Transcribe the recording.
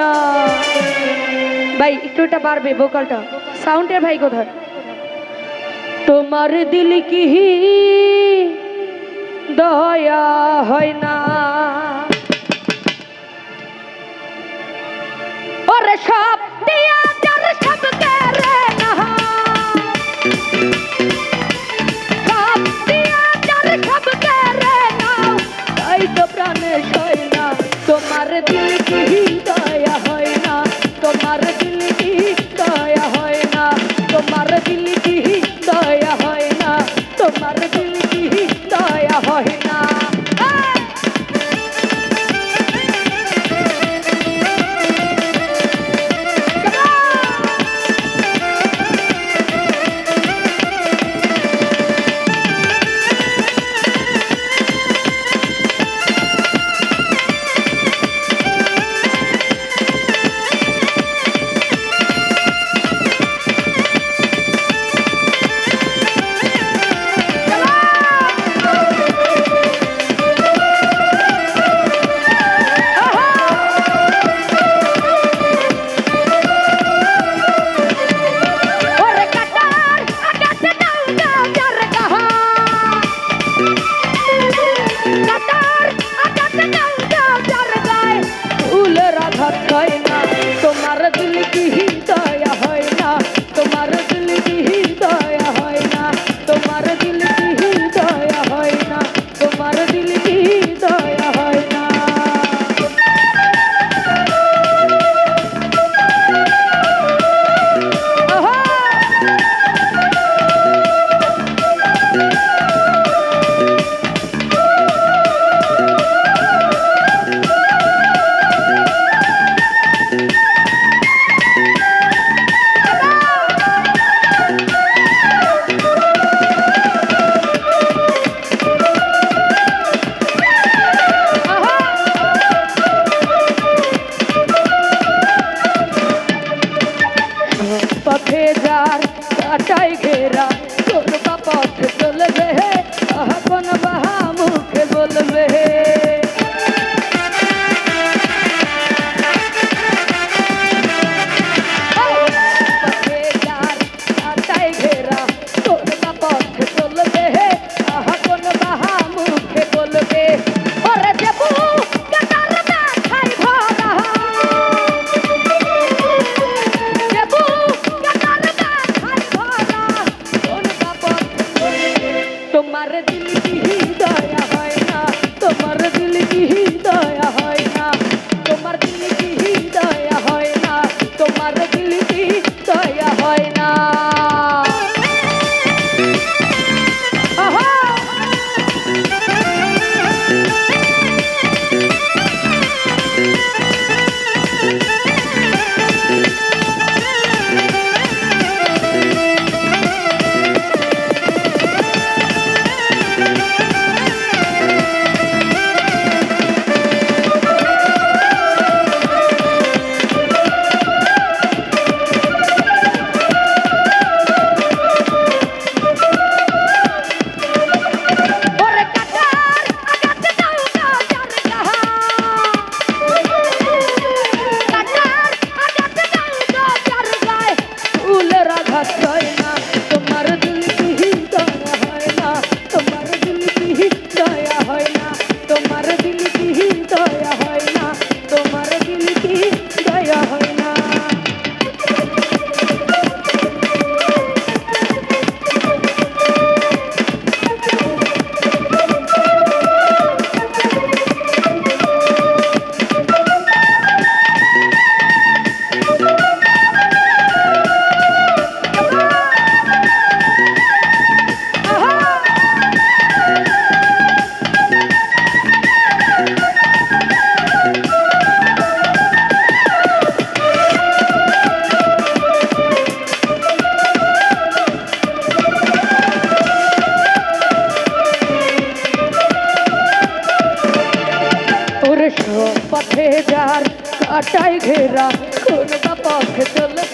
না। ভাই, একটু এটা বাড়বে ভোকালটা সাউন্ডের ভাই কোথায়? তোমার দিল কি দয়া হয় না। ওরে সব Virgencita. হাজার কাটাই ঘেরা তোর পথ চলবে আহ কোন পথে যার কাটাই ঘেরা কোন পথে চলে